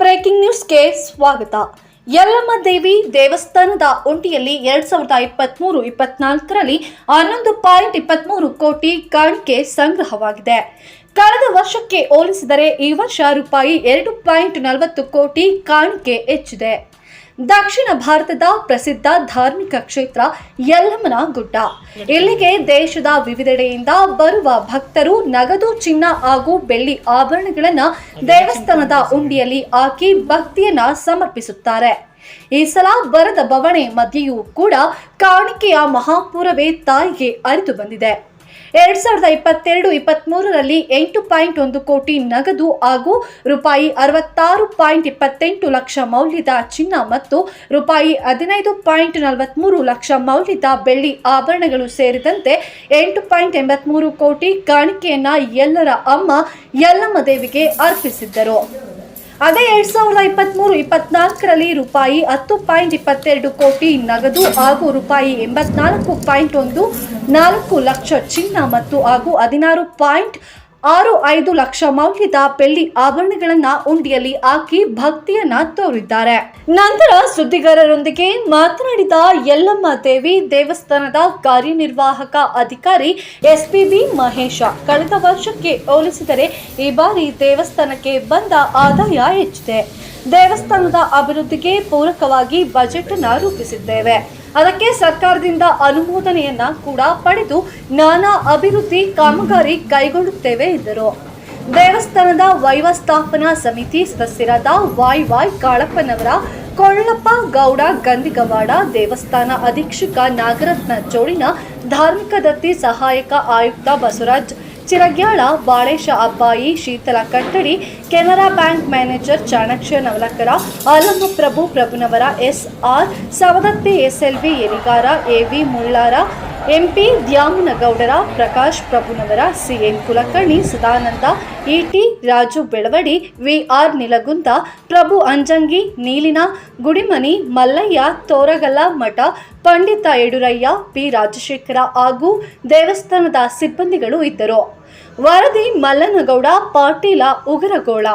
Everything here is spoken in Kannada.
ಬ್ರೇಕಿಂಗ್ ನ್ಯೂಸ್ಗೆ ಸ್ವಾಗತ. ಯಲ್ಲಮ್ಮ ದೇವಿ ದೇವಸ್ಥಾನದ ಉಂಡಿಯಲ್ಲಿ ಎರಡ್ ಸಾವಿರದ ಇಪ್ಪತ್ಮೂರು, ಇಪ್ಪತ್ನಾಲ್ಕರಲ್ಲಿ ಹನ್ನೊಂದು ಪಾಯಿಂಟ್ ಇಪ್ಪತ್ಮೂರು ಕೋಟಿ ಕಾಣಿಕೆ ಸಂಗ್ರಹವಾಗಿದೆ. ಕಳೆದ ವರ್ಷಕ್ಕೆ ಹೋಲಿಸಿದರೆ ಈ ವರ್ಷ ರೂಪಾಯಿ ಎರಡು ಪಾಯಿಂಟ್ ನಲವತ್ತು ಕೋಟಿ ಕಾಣಿಕೆ ಹೆಚ್ಚಿದೆ. ದಕ್ಷಿಣ ಭಾರತದ ಪ್ರಸಿದ್ಧ ಧಾರ್ಮಿಕ ಕ್ಷೇತ್ರ ಯಲ್ಲಮ್ಮನ ಗುಡ್ಡ ಇಲ್ಲಿಗೆ ದೇಶದ ವಿವಿಧೆಡೆಯಿಂದ ಬರುವ ಭಕ್ತರು ನಗದು ಚಿನ್ನ ಹಾಗೂ ಬೆಳ್ಳಿ ಆಭರಣಗಳನ್ನು ದೇವಸ್ಥಾನದ ಉಂಡಿಯಲ್ಲಿ ಹಾಕಿ ಭಕ್ತಿಯನ್ನ ಸಮರ್ಪಿಸುತ್ತಾರೆ. ಈ ಸಲ ಬರದ ಬವಣೆ ಮಧ್ಯೆಯೂ ಕೂಡ ಕಾಣಿಕೆಯ ಮಹಾಪೂರವೇ ತಾಯಿಗೆ ಅರಿತು ಬಂದಿದೆ. ಎರಡ್ ಸಾವಿರದ ಇಪ್ಪತ್ತೆರಡು ಇಪ್ಪತ್ಮೂರರಲ್ಲಿ ಎಂಟು ಪಾಯಿಂಟ್ ಒಂದು ಕೋಟಿ ನಗದು ಹಾಗೂ ರೂಪಾಯಿ ಅರವತ್ತಾರು ಪಾಯಿಂಟ್ ಇಪ್ಪತ್ತೆಂಟು ಲಕ್ಷ ಮೌಲ್ಯದ ಚಿನ್ನ ಮತ್ತು ರೂಪಾಯಿ ಹದಿನೈದು ಪಾಯಿಂಟ್ ನಲವತ್ಮೂರು ಲಕ್ಷ ಮೌಲ್ಯದ ಬೆಳ್ಳಿ ಆಭರಣಗಳು ಸೇರಿದಂತೆ ಎಂಟು ಪಾಯಿಂಟ್ ಎಂಬತ್ಮೂರು ಕೋಟಿ ಕಾಣಿಕೆಯನ್ನ ಎಲ್ಲರ ಅಮ್ಮ ಯಲ್ಲಮ್ಮ ದೇವಿಗೆ ಅರ್ಪಿಸಿದ್ದರು. ಅದೇ ಎರಡ್ ಸಾವಿರದ ಇಪ್ಪತ್ಮೂರು, ಇಪ್ಪತ್ನಾಲ್ಕರಲ್ಲಿ ರೂಪಾಯಿ ಹತ್ತು ಪಾಯಿಂಟ್ ಇಪ್ಪತ್ತೆರಡು ಕೋಟಿ ನಗದು ಹಾಗೂ ರೂಪಾಯಿ ಎಂಬತ್ನಾಲ್ಕು ಪಾಯಿಂಟ್ ಒಂದು ನಾಲ್ಕು ಲಕ್ಷ ಚಿನ್ನ ಮತ್ತು ಹಾಗೂ ಹದಿನಾರು ಪಾಯಿಂಟ್ ಆರು ಐದು ಲಕ್ಷ ಮೌಲ್ಯದ ಬೆಳ್ಳಿ ಆಭರಣಗಳನ್ನ ಉಂಡಿಯಲ್ಲಿ ಹಾಕಿ ಭಕ್ತಿಯನ್ನ ತೋರಿದ್ದಾರೆ. ನಂತರ ಸುದ್ದಿಗಾರರೊಂದಿಗೆ ಮಾತನಾಡಿದ ಯಲ್ಲಮ್ಮ ದೇವಿ ದೇವಸ್ಥಾನದ ಕಾರ್ಯನಿರ್ವಾಹಕ ಅಧಿಕಾರಿ ಎಸ್ಪಿಬಿ ಮಹೇಶ, ಕಳೆದ ವರ್ಷಕ್ಕೆ ಹೋಲಿಸಿದರೆ ಈ ಬಾರಿ ದೇವಸ್ಥಾನಕ್ಕೆ ಬಂದ ಆದಾಯ ಹೆಚ್ಚಿದೆ. ದೇವಸ್ಥಾನದ ಅಭಿವೃದ್ಧಿಗೆ ಪೂರಕವಾಗಿ ಬಜೆಟ್ ಅನ್ನ ರೂಪಿಸಿದ್ದೇವೆ. ಅದಕ್ಕೆ ಸರ್ಕಾರದಿಂದ ಅನುಮೋದನೆಯನ್ನ ಕೂಡ ಪಡೆದು ನಾನಾ ಅಭಿವೃದ್ಧಿ ಕಾಮಗಾರಿ ಕೈಗೊಳ್ಳುತ್ತೇವೆ ಎಂದರು. ದೇವಸ್ಥಾನದ ವೈವಸ್ಥಾಪನಾ ಸಮಿತಿ ಸದಸ್ಯರಾದ ವಾಯ್ ವಾಯ್ ಕಾಳಪ್ಪನವರ ಕೊಳ್ಳಪ್ಪ ಗೌಡ ಗಂದಿಗವಾಡ ದೇವಸ್ಥಾನ ಅಧೀಕ್ಷಕ ನಾಗರತ್ನ ಚೋಳಿನ ಧಾರ್ಮಿಕ ದತ್ತಿ ಸಹಾಯಕ ಆಯುಕ್ತ Basavaraj Chiragyal, Balesh Abbayi Sheetal Kattadi, Canara bank manager Chanakya Navalkar, Alamma Prabhu Prabhunavar S R Savadatti SLV Eligar AV Mullar, MP Dyamangoudar, Prakash Prabhunavar, CN Kulkarni, Sadanand, ET Raju Belavadi, VR Nilagund, Prabhu Anjangi, ನೀಲಿನ, Gudimani, Mallayya, Toragal Math, Pandit ಯಡುರಯ್ಯ, P. Rajashekhara ಹಾಗೂ ದೇವಸ್ಥಾನದ ಸಿಬ್ಬಂದಿಗಳು ಇದ್ದರು. ವರದಿ ಮಲ್ಲನಗೌಡ ಪಾಟೀಲ ಉಗರಗೋಳ.